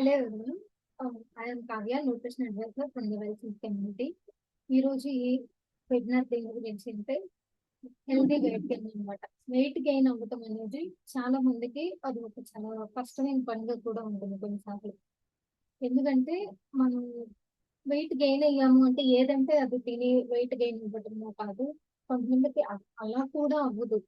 Hello ఎవరు ఆహ్, I Kavya, nutrition advisor from the well community. ఈరోజు ఈ వెబినార్ దేని గురించి అంటే హెల్దీ వెయిట్ గెయిన్ అనమాట వెయిట్ గెయిన్ అవ్వటం అనేది చాలా మందికి అది ఒక చాలా కష్టమైన పనిగా కూడా ఉంటుంది కొన్నిసార్లు. ఎందుకంటే మనం వెయిట్ గెయిన్ అయ్యాము అంటే ఏదంటే అది తిని వెయిట్ గెయిన్ అవ్వటమో కాదు. కొంతమందికి అలా కూడా అవ్వదు.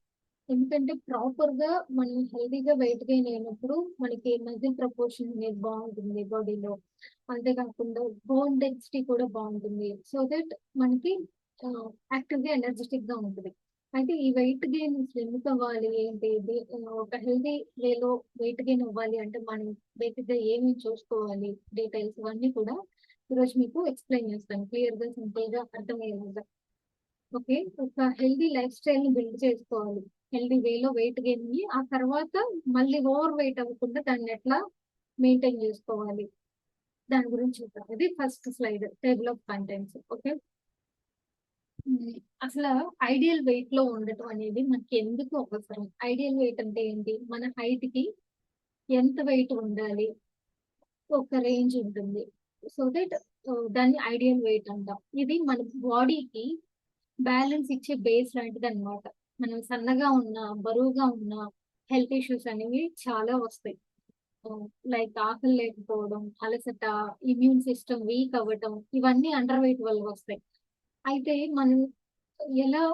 ఎందుకంటే ప్రాపర్గా మనం హెల్దీగా వెయిట్ గెయిన్ అయినప్పుడు మనకి మజిల్ ప్రపోర్షన్ అనేది బాగుంటుంది బాడీలో. అంతే కాకుండా బోన్ డెన్సిటీ కూడా బాగుంటుంది సో దట్ మనకి యాక్టివ్గా ఎనర్జెటిక్గా ఉంటుంది అయితే ఈ వెయిట్ గెయిన్ ఎందుకు అవ్వాలి? ఏంటి? ఇది ఒక హెల్తీ వేలో వెయిట్ గెయిన్ అవ్వాలి అంటే మనం బేసిక్‌గా ఏమేమి చూసుకోవాలి? డీటెయిల్స్ ఇవన్నీ కూడా ఈరోజు మీకు ఎక్స్‌ప్లెయిన్ చేస్తాను. క్లియర్గా అర్థమయ్యేలాగా. ఓకే. ఒక హెల్దీ లైఫ్ స్టైల్ని బిల్డ్ చేసుకోవాలి. హెల్తీ వేలో వెయిట్ గెయిన్ అయ్యి, ఆ తర్వాత మళ్ళీ ఓవర్ వెయిట్ అవ్వకుండా దాన్ని ఎట్లా మెయింటైన్ చేసుకోవాలి? దాని గురించి చూద్దాం. అది first slide table of contents. Okay. అసలు ఐడియల్ వెయిట్లో ఉండటం అనేది మనకి ఎందుకు అవసరం? ఐడియల్ వెయిట్ అంటే ఏంటి? మన హైట్కి ఎంత వెయిట్ ఉండాలి? ఒక రేంజ్ ఉంటుంది. సో దట్ దాన్ని ఐడియల్ వెయిట్ అంటాం. ఇది మన బాడీకి బ్యాలెన్స్ ఇచ్చే బేస్ లాంటిదన్నమాట. మనం సన్నగా ఉన్న బరువుగా ఉన్న హెల్త్ ఇష్యూస్ అనేవి చాలా వస్తాయి. లైక్ ఆకలి లేకపోవడం, అలసట, ఇమ్యూన్ సిస్టమ్ వీక్ అవ్వటం ఇవన్నీ అండర్ వెయిట్ వల్ల వస్తాయి. అయితే మనం ఎలా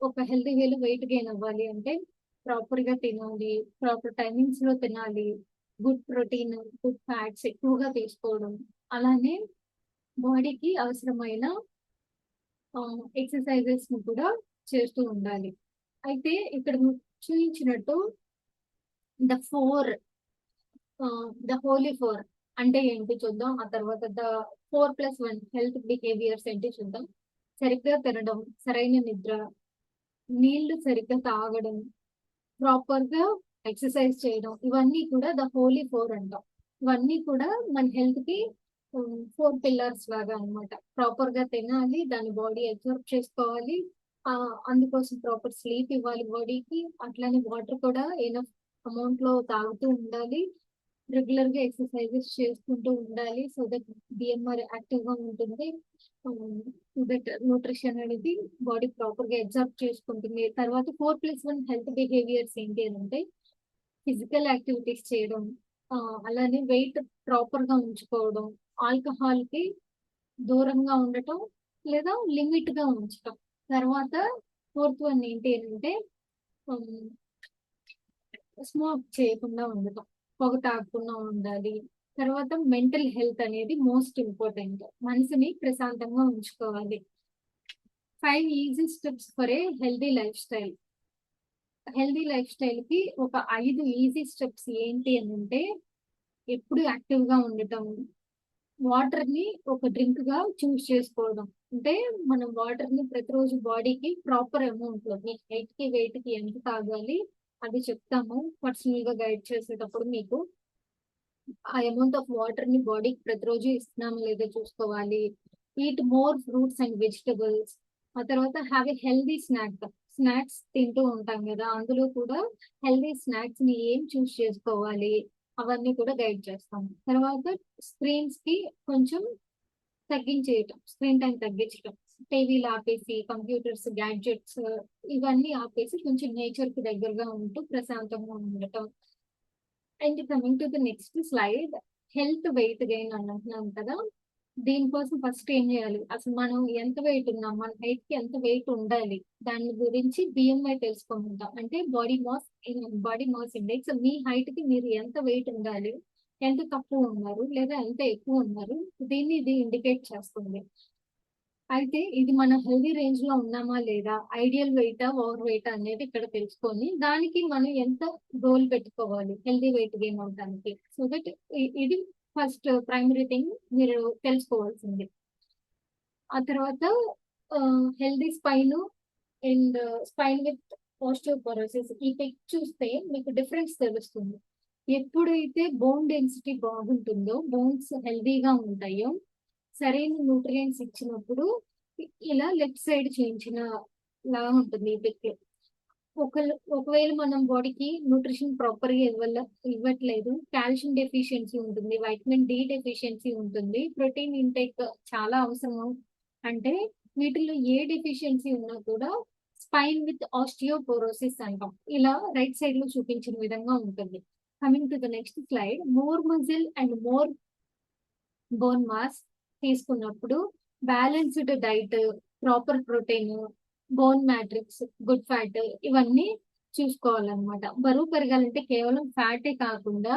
ఒక హెల్తీ వేలో వెయిట్ గెయిన్ అవ్వాలి అంటే ప్రాపర్గా తినాలి. ప్రాపర్ టైమింగ్స్లో తినాలి. గుడ్ ప్రోటీన్, గుడ్ ఫ్యాట్స్ ఎక్కువగా తీసుకోవడం. అలానే బాడీకి అవసరమైన ఎక్సర్సైజెస్ ఎక్సర్‌సైజెస్‌ని కూడా చేస్తూ ఉండాలి. అయితే ఇక్కడ చూపించినట్టు the four the holy four అంటే ఏంటి చూద్దాం. ఆ తర్వాత ద 4+1 హెల్త్ బిహేవియర్స్ ఏంటి చూద్దాం. సరిగ్గా తినడం, సరైన నిద్ర, నీళ్ళు సరిగ్గా తాగడం, ప్రాపర్‌గా ఎక్సర్‌సైజ్ చేయడం ఇవన్నీ కూడా ద హోలీ ఫోర్ అంటాం. ఇవన్నీ కూడా మన హెల్త్కి ఫోర్ పిల్లర్స్ లాగా అన్నమాట. ప్రాపర్‌గా తినాలి. దాని బాడీ అబ్జర్వ్ చేసుకోవాలి. అందుకోసం ప్రాపర్ స్లీప్ ఇవ్వాలి బాడీకి. అట్లానే వాటర్ కూడా ఎనఫ్ అమౌంట్‌లో తాగుతూ ఉండాలి. రెగ్యులర్గా ఎక్సర్‌సైజెస్ చేసుకుంటూ ఉండాలి. సో దట్ బిఎంఆర్ యాక్టివ్గా ఉంటుంది. దట్ న్యూట్రిషన్ అనేది బాడీ ప్రాపర్గా అబ్జర్వ్ చేసుకుంటుంది. తర్వాత 4+1 హెల్త్ బిహేవియర్స్ ఏంటి అని అంటే ఫిజికల్ యాక్టివిటీస్ చేయడం, అలానే వెయిట్ ప్రాపర్గా ఉంచుకోవడం, ఆల్కహాల్కి దూరంగా ఉండటం లేదా లిమిట్గా ఉంచటం. తర్వాత ఫోర్త్ వన్ ఏంటి అంటే స్మోక్ చేయకుండా ఉండటం. పొగ తాగకుండా ఉండాలి. తర్వాత మెంటల్ హెల్త్ అనేది మోస్ట్ ఇంపార్టెంట్. మనసుని ప్రశాంతంగా ఉంచుకోవాలి. Five easy steps for a healthy life style. Healthy life స్టైల్‌కి ఒక ఐదు ఈజీ స్టెప్స్ ఏంటి అని అంటే ఎప్పుడు యాక్టివ్‌గా ఉండటం. వాటర్‌ని ఒక డ్రింక్‌గా చూస్ చేసుకోవడం. అంటే మనం వాటర్‌ని ప్రతిరోజు బాడీకి ప్రాపర్ అమౌంట్లో మీ వెయిట్కి ఎంత తాగాలి అది చెప్తాము. పర్సనల్గా గైడ్ చేసేటప్పుడు మీకు. ఆ అమౌంట్ ఆఫ్ వాటర్ని బాడీకి ప్రతిరోజు ఇస్తున్నామో లేదో చూసుకోవాలి. Eat more fruits and vegetables. ఆ తర్వాత have a healthy snack. Snacks తింటూ ఉంటాం కదా అందులో కూడా హెల్తీ స్నాక్స్‌ని ఏం చూస్ చేసుకోవాలి అవన్నీ కూడా గైడ్ చేస్తాము. తర్వాత స్క్రీన్స్కి కొంచెం తగ్గించేయటం. స్క్రీన్ టైం తగ్గించటం. టీవీలు ఆపేసి, కంప్యూటర్స్, గ్యాడ్జెట్స్ ఇవన్నీ ఆపేసి కొంచెం నేచర్కి దగ్గరగా ఉంటూ ప్రశాంతంగా ఉండటం. And coming to the next slide health weight gain అని అంటున్నాం కదా! దీనికోసం ఫస్ట్ ఏం చేయాలి? అసలు మనం ఎంత వెయిట్ ఉన్నాం? మన హైట్‌కి ఎంత వెయిట్ ఉండాలి? దాని గురించి బిఎంఐ తెలుసుకుంటాం అంటే body mass body mass index. మీ హైట్కి మీరు ఎంత వెయిట్ ఉండాలి? ఎంత తక్కువ ఉన్నారు? లేదా ఎంత ఎక్కువ ఉన్నారు? దీన్ని ఇది ఇండికేట్ చేస్తుంది. అయితే ఇది మన హెల్దీ రేంజ్లో ఉన్నామా లేదా? ఐడియల్ వెయిటా? ఓవర్ వెయిటా? అనేది ఇక్కడ తెలుసుకొని దానికి మనం ఎంత గోల్ పెట్టుకోవాలి హెల్తీ వెయిట్ గెయిన్ అవ్వడానికి. సో దట్ ఇది ఫస్ట్ ప్రైమరీ థింగ్ మీరు తెలుసుకోవాల్సింది. ఆ తర్వాత healthy healthy spine and spine with osteoporosis ఈ పిక్ చూస్తే మీకు డిఫరెన్స్ తెలుస్తుంది. ఎప్పుడైతే బోన్ డెన్సిటీ బాగుంటుందో, బోన్స్ హెల్దీగా ఉంటాయో, సరైన న్యూట్రియంట్స్ ఇచ్చినప్పుడు ఇలా లెఫ్ట్ సైడ్ చేయించిన లా ఉంటుంది ఈ పిక్ ఒకవేళ మనం బాడీకి న్యూట్రిషన్ ప్రాపర్గా ఇవ్వట్లేదు కాల్షియం డెఫిషియన్సీ ఉంటుంది వైటమిన్ డి డెఫిషియన్సీ ఉంటుంది ప్రోటీన్ ఇంటేక్ చాలా అవసరం. అంటే వీటిలో ఏ డెఫిషియన్సీ ఉన్నా కూడా స్పైన్ విత్ ఆస్టియోపోరోసిస్ అంటాం. ఇలా రైట్ సైడ్లో చూపించిన విధంగా ఉంటుంది. Coming to the next slide more muscle and more bone mass తీసుకున్నప్పుడు balanced diet proper protein bone matrix good fat ఇవన్నీ చూసుకోవాలన్నమాట. బరువు పెరగాలంటే కేవలం ఫ్యాటే కాకుండా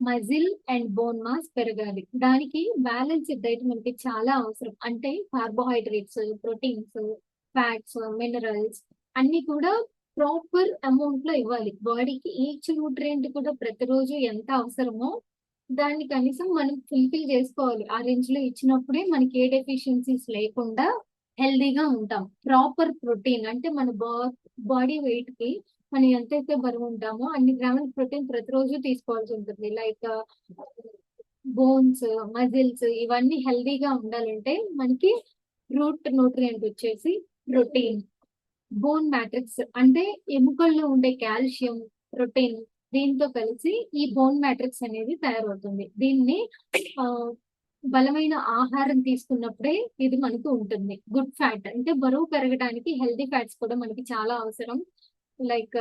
మజిల్ అండ్ బోన్ మాస్ పెరగాలి. దానికి బ్యాలెన్స్డ్ డైట్ మనకి చాలా అవసరం. అంటే కార్బోహైడ్రేట్స్ ప్రోటీన్స్ ఫ్యాట్స్ మినరల్స్ అన్ని కూడా ప్రాపర్ అమౌంట్లో ఇవ్వాలి. బాడీకి ఈచ్ న్యూట్రియంట్ కూడా ప్రతిరోజు ఎంత అవసరమో దాన్ని కనీసం మనం ఫుల్ఫిల్ చేసుకోవాలి. ఆ రేంజ్లో ఇచ్చినప్పుడే మనకి ఏ డెఫిషియన్సీస్ లేకుండా హెల్దీగా ఉంటాం. ప్రాపర్ ప్రోటీన్ అంటే మన బాడీ వెయిట్కి మనం ఎంతైతే బరువు ఉంటామో అన్ని గ్రాముల ప్రోటీన్ ప్రతిరోజు తీసుకోవాల్సి ఉంటుంది. లైక్ బోన్స్ మజిల్స్ ఇవన్నీ హెల్దీగా ఉండాలంటే మనకి రూట్ న్యూట్రియంట్ వచ్చేసి ప్రోటీన్. బోన్ మ్యాట్రిక్స్ అంటే ఎముకల్లో ఉండే కాల్షియం ప్రోటీన్ దీంతో కలిసి ఈ బోన్ మ్యాట్రిక్స్ అనేది తయారవుతుంది. దీన్ని ఆ, బలమైన ఆహారం తీసుకున్నప్పుడే ఇది మనకు ఉంటుంది. గుడ్ ఫ్యాట్ అంటే బరువు పెరగడానికి హెల్దీ ఫ్యాట్స్ కూడా మనకి చాలా అవసరం. లైక్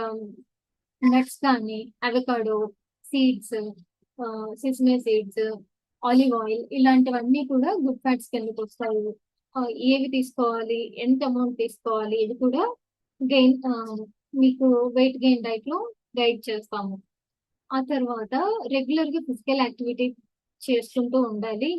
నట్స్ um, కానీ avocado seeds sesame seeds olive oil ఇలాంటివన్నీ కూడా గుడ్ ఫ్యాట్స్ కిందకి వస్తాయి. ఏవి తీసుకోవాలి ఎంత అమౌంట్ తీసుకోవాలి ఇది కూడా గెయిన్ మీకు వెయిట్ గెయిన్ డైట్లో గైడ్ చేస్తాము. ఆ తర్వాత రెగ్యులర్గా ఫిజికల్ యాక్టివిటీ చేసుకుంటూ ఉండాలి.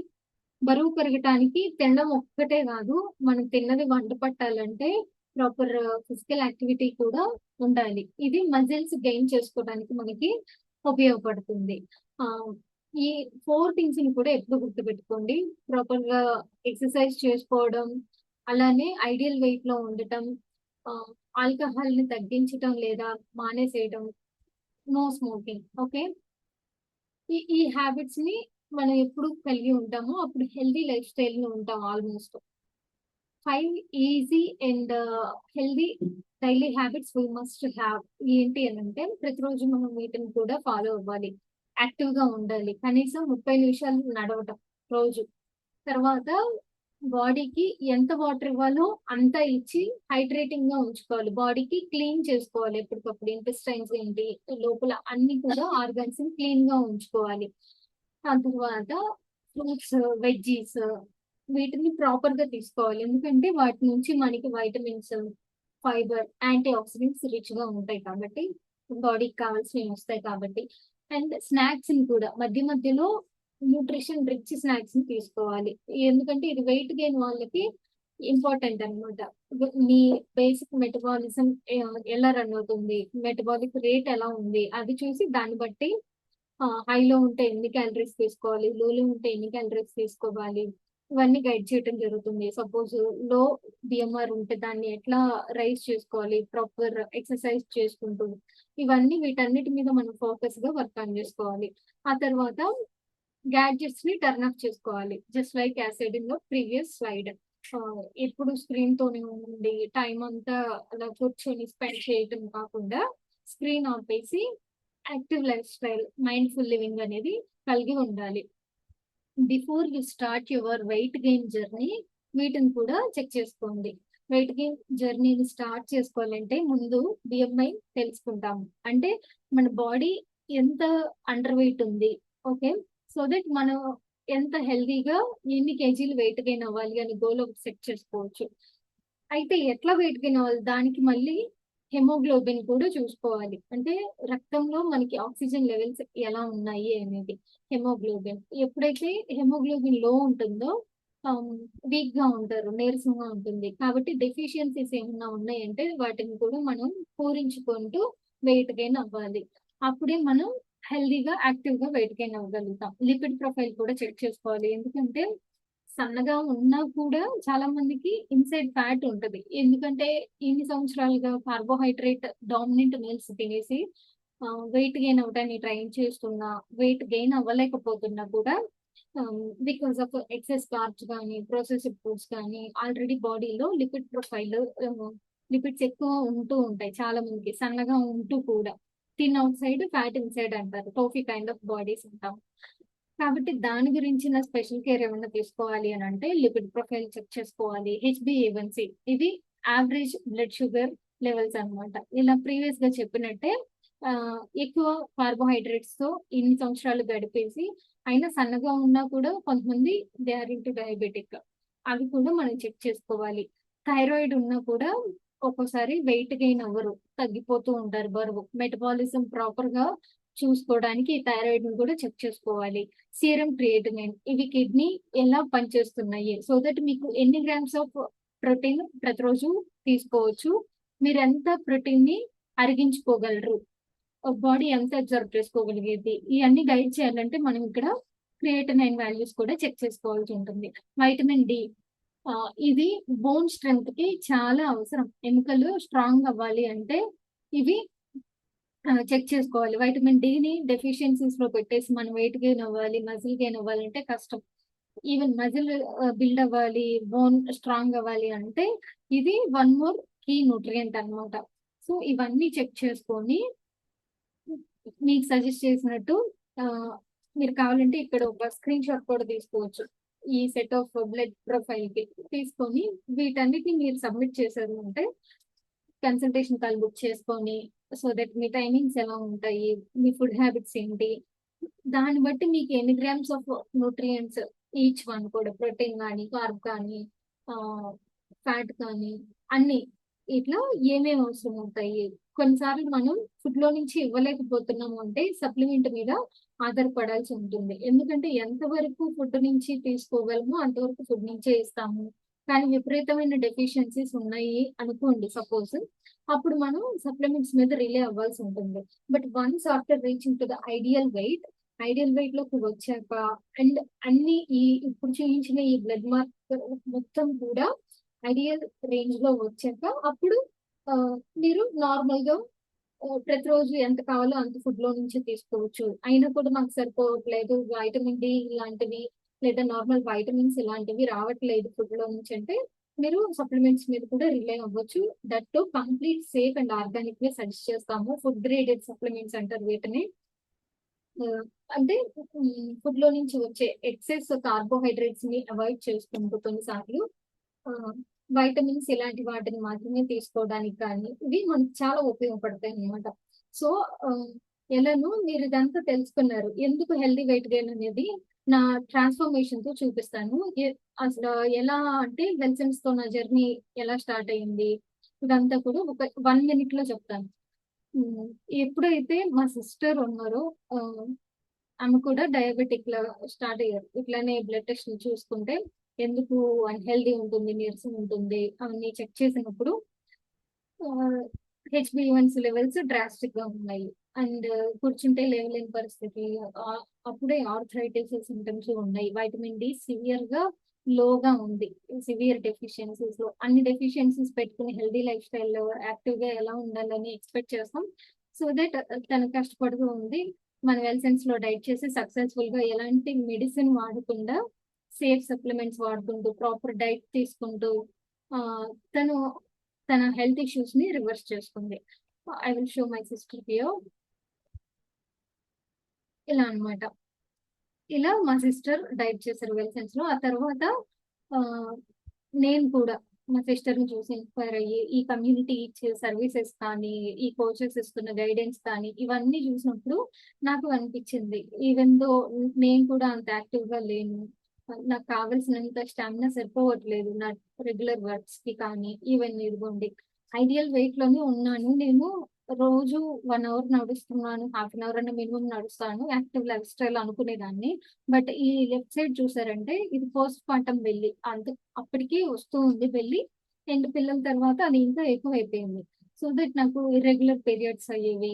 బరువు పెరగటానికి తినడం ఒక్కటే కాదు మనం తిన్నది వంట పట్టాలంటే ప్రాపర్ ఫిజికల్ యాక్టివిటీ కూడా ఉండాలి. ఇది మజిల్స్ గెయిన్ చేసుకోవడానికి మనకి ఉపయోగపడుతుంది. ఆ ఈ ఫోర్ థింగ్స్ని కూడా ఎప్పుడు గుర్తుపెట్టుకోండి. ప్రాపర్గా ఎక్సర్సైజ్ చేసుకోవడం అలానే ఐడియల్ వెయిట్లో ఉండటం ఆల్కహాల్ని తగ్గించటం లేదా మానేసేయటం నో స్మోకింగ్ ఓకే? ఈ ఈ హ్యాబిట్స్ని మనం ఎప్పుడు కలిగి ఉంటామో అప్పుడు హెల్దీ లైఫ్ స్టైల్ని ఉంటాం almost. Five easy and healthy daily habits we must have ఏంటి అని అంటే ప్రతిరోజు మనం వీటిని కూడా ఫాలో అవ్వాలి యాక్టివ్గా ఉండాలి. కనీసం ముప్పై నిమిషాలు నడవటం రోజు. తర్వాత బాడీకి ఎంత వాటర్ ఇవ్వాలో అంత ఇచ్చి హైడ్రేటింగ్గా ఉంచుకోవాలి. బాడీకి క్లీన్ చేసుకోవాలి ఎప్పటికప్పుడు. ఇంటెస్టైన్స్ ఏంటి? లోపల అన్ని కూడా ఆర్గన్స్ క్లీన్గా ఉంచుకోవాలి. ఆ తర్వాత ఫ్రూట్స్ వెజ్జీస్ వీటిని ప్రాపర్గా తీసుకోవాలి. ఎందుకంటే వాటి నుంచి మనకి వైటమిన్స్ ఫైబర్ యాంటీ ఆక్సిడెంట్స్ రిచ్గా ఉంటాయి కాబట్టి బాడీకి కావాల్సినవి వస్తాయి కాబట్టి. అండ్ స్నాక్స్ని కూడా మధ్య మధ్యలో న్యూట్రిషన్ రిచ్ స్నాక్స్ని తీసుకోవాలి. ఎందుకంటే ఇది వెయిట్ గెయిన్ వాళ్ళకి ఇంపార్టెంట్ అనమాట మీ బేసిక్ మెటబాలిజం ఎలా రన్ అవుతుంది మెటబాలిక్ రేట్ ఎలా ఉంది అది చూసి దాన్ని బట్టి హైలో ఉంటే ఎన్ని క్యాలరీస్ తీసుకోవాలి లోలో ఉంటే ఎన్ని క్యాలరీస్ తీసుకోవాలి ఇవన్నీ గైడ్ చేయడం జరుగుతుంది. సపోజ్లో బిఎంఆర్ ఉంటే దాన్ని ఎట్లా రైస్ చేసుకోవాలి ప్రాపర్ ఎక్సర్సైజ్ చేసుకుంటూ ఇవన్నీ వీటన్నిటి మీద మనం ఫోకస్గా వర్క్ ఆన్ చేసుకోవాలి. ఆ తర్వాత గ్యాడ్జెట్స్ని టర్న్ ఆఫ్ చేసుకోవాలి. Just like as said in the previous slide ఎప్పుడు స్క్రీన్ తోనే ఉండి టైం అంతా అలా కూర్చొని స్పెండ్ చేయటం కాకుండా స్క్రీన్ ఆపేసి active life style mindful living అనేది కలిగి ఉండాలి. Before you start your weight gain journey వీటిని కూడా చెక్ చేసుకోండి. వెయిట్ గెయిన్ జర్నీని స్టార్ట్ చేసుకోవాలంటే ముందు బిఎంఐ తెలుసుకుంటాము. అంటే మన బాడీ ఎంత అండర్ వెయిట్ ఉంది ఓకే సో దట్ మనం ఎంత హెల్దీగా ఎన్ని కేజీలు వెయిట్ గెయిన్ అవ్వాలి అని గోల్ ఒకటి సెట్ చేసుకోవచ్చు. అయితే ఎట్లా వెయిట్ గెయిన్ అవ్వాలి? దానికి మళ్ళీ హెమోగ్లోబిన్ కూడా చూసుకోవాలి. అంటే రక్తంలో మనకి ఆక్సిజన్ లెవెల్స్ ఎలా ఉన్నాయి అనేది హెమోగ్లోబిన్ ఎప్పుడైతే హెమోగ్లోబిన్లో ఉంటుందో um, వీక్గా ఉంటారు నీరసంగా ఉంటుంది. కాబట్టి డెఫిషియన్సీస్ ఏమన్నా ఉన్నాయంటే వాటిని కూడా మనం పూరించుకుంటూ వెయిట్ గెయిన్ అవ్వాలి. అప్పుడే మనం హెల్దీగా యాక్టివ్గా వెయిట్ గెయిన్ అవ్వగలుగుతాం లిపిడ్ ప్రొఫైల్ కూడా చెక్ చేసుకోవాలి. ఎందుకంటే సన్నగా ఉన్నా కూడా చాలా మందికి ఇన్సైడ్ ఫ్యాట్ ఉంటది. ఎందుకంటే ఇన్ని సంవత్సరాలుగా కార్బోహైడ్రేట్ డామినెంట్ మీల్స్ తినేసి వెయిట్ గెయిన్ అవ్వడానికి ట్రై చేస్తున్నా వెయిట్ గెయిన్ అవ్వలేకపోతున్నా కూడా బికాస్ ఆఫ్ ఎక్సెస్ కార్బ్స్ కానీ ప్రాసెస్డ్ ఫుడ్స్ కానీ ఆల్రెడీ బాడీలో లిపిడ్ ప్రొఫైల్ లిపిడ్స్ ఎక్కువ ఉంటూ ఉంటాయి చాలా మందికి సన్నగా ఉంటూ కూడా. Thin outside fat inside అంటారు. టోఫీ కైండ్ ఆఫ్ బాడీస్ ఉంటాం. కాబట్టి దాని గురించిన స్పెషల్ కేర్ ఏమైనా తీసుకోవాలి అని అంటే లిపిడ్ ప్రొఫైల్ చెక్ చేసుకోవాలి. హెచ్బిఏవన్సీ ఇది యావరేజ్ బ్లడ్ షుగర్ లెవెల్స్ అన్నమాట. ఇలా ప్రీవియస్గా చెప్పినట్టే ఎక్కువ కార్బోహైడ్రేట్స్తో ఇన్ని సంవత్సరాలు గడిపేసి అయినా సన్నగా ఉన్నా కూడా కొంతమంది దే ఆర్ ఇంటూ డయాబెటిక్. అవి కూడా మనం చెక్ చేసుకోవాలి. థైరాయిడ్ ఉన్నా కూడా ఒక్కోసారి వెయిట్ గెయిన్ అవ్వరు తగ్గిపోతూ ఉంటారు బరువు. మెటబాలిజం ప్రాపర్గా చూసుకోవడానికి ఈ థైరాయిడ్ని కూడా చెక్ చేసుకోవాలి. సీరం క్రియేటినిన్ ఇవి కిడ్నీ ఎలా పనిచేస్తున్నాయి? సో దట్ మీకు ఎన్ని గ్రామ్స్ ఆఫ్ ప్రోటీన్ ప్రతిరోజు తీసుకోవచ్చు? మీరు ఎంత ప్రోటీన్ని అరిగించుకోగలరు? బాడీ ఎంత అబ్జర్వ్ చేసుకోగలిగేది? ఇవన్నీ గైడ్ చేయాలంటే మనం ఇక్కడ క్రియేటినైన్ వాల్యూస్ కూడా చెక్ చేసుకోవాల్సి ఉంటుంది. వైటమిన్ డి ఇది బోన్ స్ట్రెంగ్త్కి చాలా అవసరం. ఎముకలు స్ట్రాంగ్ అవ్వాలి అంటే ఇవి చెక్ చేసుకోవాలి. వైటమిన్ని డెఫిషియన్సీస్లో పెట్టేసి మనం వెయిట్ గెయిన్ అవ్వాలి మజిల్ గెయిన్ అవ్వాలంటే కష్టం. ఈవెన్ మజిల్ బిల్డ్ అవ్వాలి బోన్ స్ట్రాంగ్ అవ్వాలి అంటే ఇది వన్ మోర్ కీ న్యూట్రియంట్ అన్నమాట. సో ఇవన్నీ చెక్ చేసుకొని మీకు సజెస్ట్ చేసినట్టు మీరు కావాలంటే ఇక్కడ ఒక స్క్రీన్ షాట్ కూడా తీసుకోవచ్చు. ఈ సెట్ ఆఫ్ బ్లడ్ ప్రొఫైల్కి తీసుకొని వీటన్నిటిని మీరు సబ్మిట్ చేశారు అంటే కన్సల్టేషన్ కాల్ బుక్ చేసుకొని సో దట్ మీ టైమింగ్స్ ఎలా ఉంటాయి మీ ఫుడ్ హ్యాబిట్స్ ఏంటి? దాన్ని బట్టి మీకు ఎన్ని grams of nutrients each one కూడా ప్రోటీన్ కానీ కార్బ్ కానీ ఫ్యాట్ కానీ అన్ని ఇట్లా ఏమేమి అవసరం అవుతాయి కొన్నిసార్లు మనం ఫుడ్లో నుంచి ఇవ్వలేకపోతున్నాము అంటే సప్లిమెంట్ మీద ఆధారపడాల్సి ఉంటుంది. ఎందుకంటే ఎంతవరకు ఫుడ్ నుంచి తీసుకోగలమో అంతవరకు ఫుడ్ నుంచే ఇస్తాము. కానీ విపరీతమైన డెఫిషియన్సీస్ ఉన్నాయి అనుకోండి సపోజ్. అప్పుడు మనం సప్లిమెంట్స్ మీద రిలే అవ్వాల్సి ఉంటుంది. But once after reaching to the ideal weight ideal వెయిట్లోకి వచ్చాక అండ్ అన్ని ఈ ఇప్పుడు చూపించిన ఈ బ్లడ్ మార్క్ మొత్తం కూడా ఐడియల్ రేంజ్లో వచ్చాక అప్పుడు మీరు నార్మల్గా ప్రతిరోజు ఎంత కావాలో అంత ఫుడ్లో నుంచి తీసుకోవచ్చు. అయినా కూడా మాకు సరిపోవట్లేదు. వైటమిన్ డి ఇలాంటివి లేదా నార్మల్ వైటమిన్స్ ఇలాంటివి రావట్లేదు ఫుడ్లో నుంచి అంటే మీరు సప్లిమెంట్స్ మీద కూడా రిలై అవ్వచ్చు. That to complete safe and ఆర్గానిక్గా సజెస్ట్ చేస్తాము. ఫుడ్ గ్రేడెడ్ సప్లిమెంట్స్ అంటారు వీటిని. అంటే ఫుడ్లో నుంచి వచ్చే ఎక్సెస్ కార్బోహైడ్రేట్స్ని అవాయిడ్ చేసుకుంటూ కొన్నిసార్లు. వైటమిన్స్ ఇలాంటి వాటిని మాత్రమే తీసుకోవడానికి కానీ ఇవి మనకు చాలా ఉపయోగపడతాయి అన్నమాట. సో ఎలాను మీరు ఇదంతా తెలుసుకున్నారు. ఎందుకు హెల్దీ వెయిట్ గెయిన్ అనేది నా ట్రాన్స్ఫర్మేషన్తో చూపిస్తాను. అసలు ఎలా అంటే వెల్సెన్స్తో నా జర్నీ ఎలా స్టార్ట్ అయింది? ఇదంతా కూడా ఒక వన్ మినిట్లో చెప్తాను. ఎప్పుడైతే మా సిస్టర్ ఉన్నారో ఆమె కూడా డయాబెటిక్ లా స్టార్ట్ అయ్యారు. ఇట్లానే బ్లడ్ టెస్ట్ చూసుకుంటే ఎందుకు అన్హెల్దీ ఉంటుంది నీరసం ఉంటుంది అవన్నీ చెక్ చేసినప్పుడు హెచ్బిఎన్స్ లెవెల్స్ డ్రాస్టిక్గా ఉన్నాయి. అండ్ కూర్చుంటే లేవలేని పరిస్థితి అప్పుడే ఆర్థరైటిస్ సిమ్టమ్స్ ఉన్నాయి. వైటమిన్ డి సివియర్గా లోగా ఉంది. సివియర్ డెఫిషియన్సీస్లో. అన్ని డెఫిషియన్సీస్ పెట్టుకుని హెల్దీ లైఫ్ స్టైల్ యాక్టివ్గా ఎలా ఉండాలని ఎక్స్పెక్ట్ చేస్తాం. సో దట్ తను కష్టపడుతూ ఉంది. మన వెల్సెన్స్లో డైట్ చేసి సక్సెస్ఫుల్గా ఎలాంటి మెడిసిన్ వాడకుండా సేఫ్ సప్లిమెంట్స్ వాడుకుంటూ ప్రాపర్ డైట్ తీసుకుంటూ తను తన హెల్త్ ఇష్యూస్ని రివర్స్ చేసుకుంది. I will show my sister here ఇలా అన్నమాట. ఇలా మా సిస్టర్ డైట్ చేశారు వెల్సెన్స్లో. ఆ తర్వాత ఆ, నేను కూడా మా సిస్టర్ని చూసి ఇన్స్పైర్ అయ్యి ఈ కమ్యూనిటీ ఇచ్చే సర్వీసెస్ కానీ ఈ కోచెస్ ఇస్తున్న గైడెన్స్ కానీ ఇవన్నీ చూసినప్పుడు నాకు అనిపించింది. ఈవెన్ దో నేను కూడా అంత యాక్టివ్గా లేను నాకు కావాల్సినంత స్టామినా సరిపోవట్లేదు. నా రెగ్యులర్ వర్క్స్కి కానీ ఈవెన్ ఇదిగోండి ఐడియల్ వెయిట్లోనే ఉన్నాను. నేను రోజు వన్ అవర్ నడుస్తున్నాను హాఫ్ అన్ అవర్ అన్న మినిమం నడుస్తాను యాక్టివ్ లైఫ్ స్టైల్ అనుకునేదాన్ని. బట్ ఈ లెఫ్ట్ సైడ్ చూసారంటే ఇది పోస్ట్ పార్టం వెళ్ళి అంత అప్పటికి వస్తూ ఉంది వెళ్ళి రెండు పిల్లల తర్వాత అది ఇంకా ఎక్కువ అయిపోయింది సో దట్ నాకు ఇర్రెగ్యులర్ పీరియడ్స్ అయ్యేవి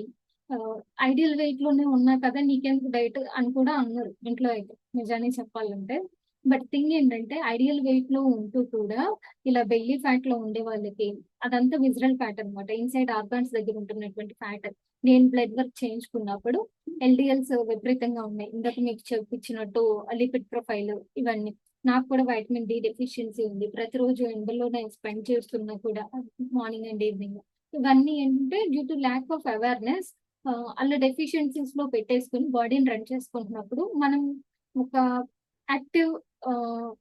ఐడియల్ వెయిట్లోనే ఉన్నా కదా నీకెందుకు డైట్ అని కూడా అన్నారు ఇంట్లో అయితే. నిజాన్ని చెప్పాలంటే. బట్ థింగ్ ఏంటంటే ఐడియల్ వెయిట్లో ఉంటూ కూడా ఇలా బెల్లీ ఫ్యాట్లో ఉండే వాళ్ళకి అదంతా విజరల్ ఫ్యాట్ అన్నమాట. ఇన్సైడ్ ఆర్గాన్స్ దగ్గర ఉంటున్నటువంటి ఫ్యాట్. నేను బ్లడ్ వర్క్ చేయించుకున్నప్పుడు ఎల్డిఎల్స్ విపరీతంగా ఉన్నాయి. ఇందాక మీకు చెప్పించినట్టు లిపిడ్ ప్రొఫైల్ ఇవన్నీ. నాకు కూడా వైటమిన్ డి డెఫిషియన్సీ ఉంది. ప్రతిరోజు ఎండలో నేను స్పెండ్ చేస్తున్నా కూడా మార్నింగ్ అండ్ ఈవినింగ్. ఇవన్నీ ఏంటంటే due to lack of awareness అలా డెఫిషియన్సీస్లో పెట్టేసుకుని బాడీని రన్ చేసుకుంటున్నప్పుడు మనం ఒక యాక్టివ్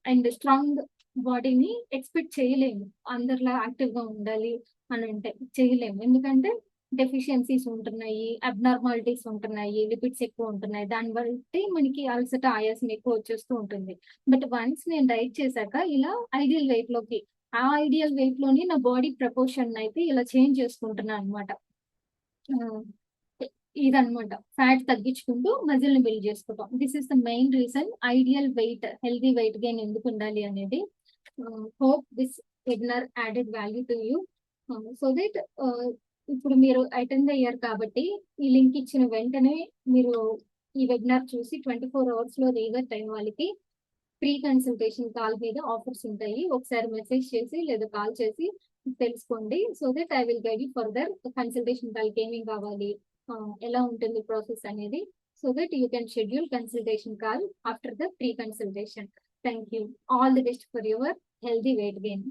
అండ్ స్ట్రాంగ్ బాడీని ఎక్స్పెక్ట్ చేయలేము. అందరిలా యాక్టివ్గా ఉండాలి అని అంటే చేయలేము. ఎందుకంటే డెఫిషియన్సీస్ ఉంటున్నాయి అబ్నార్మాలిటీస్ ఉంటున్నాయి లిపిడ్స్ ఎక్కువ ఉంటున్నాయి. దాన్ని బట్టి మనకి అలసట ఆయాసం ఎక్కువ వచ్చేస్తూ ఉంటుంది. బట్ వన్స్ నేను డైట్ చేశాక ఇలా ఐడియల్ వెయిట్లోకి ఆ ఐడియల్ వెయిట్లోని నా బాడీ ప్రపోర్షన్ అయితే ఇలా చేంజ్ చేసుకుంటున్నాను అనమాట ఇదనమాట ఫ్యాట్ తగ్గించుకుంటూ మజిల్ని బిల్డ్ చేసుకుంటాం. This is the main reason ideal weight healthy weight gain ఎందుకు ఉండాలి అనేది hope this webinar added value to you so that ఇప్పుడు మీరు అటెండ్ అయ్యారు కాబట్టి ఈ లింక్ ఇచ్చిన వెంటనే మీరు ఈ వెబినార్ చూసి ట్వంటీ ఫోర్ అవర్స్లో రీవర్ట్ అయిన వాళ్ళకి ఫ్రీ కన్సల్టేషన్ కాల్ మీద ఆఫర్స్ ఉంటాయి. ఒకసారి మెసేజ్ చేసి లేదా కాల్ చేసి తెలుసుకోండి. So that I will guide you further consultation కాల్కి ఏమేమి కావాలి. ఎలా ఉంటుంది ప్రాసెస్ అనేది so that you can schedule consultation call after the pre consultation thank you all the best for your healthy weight gain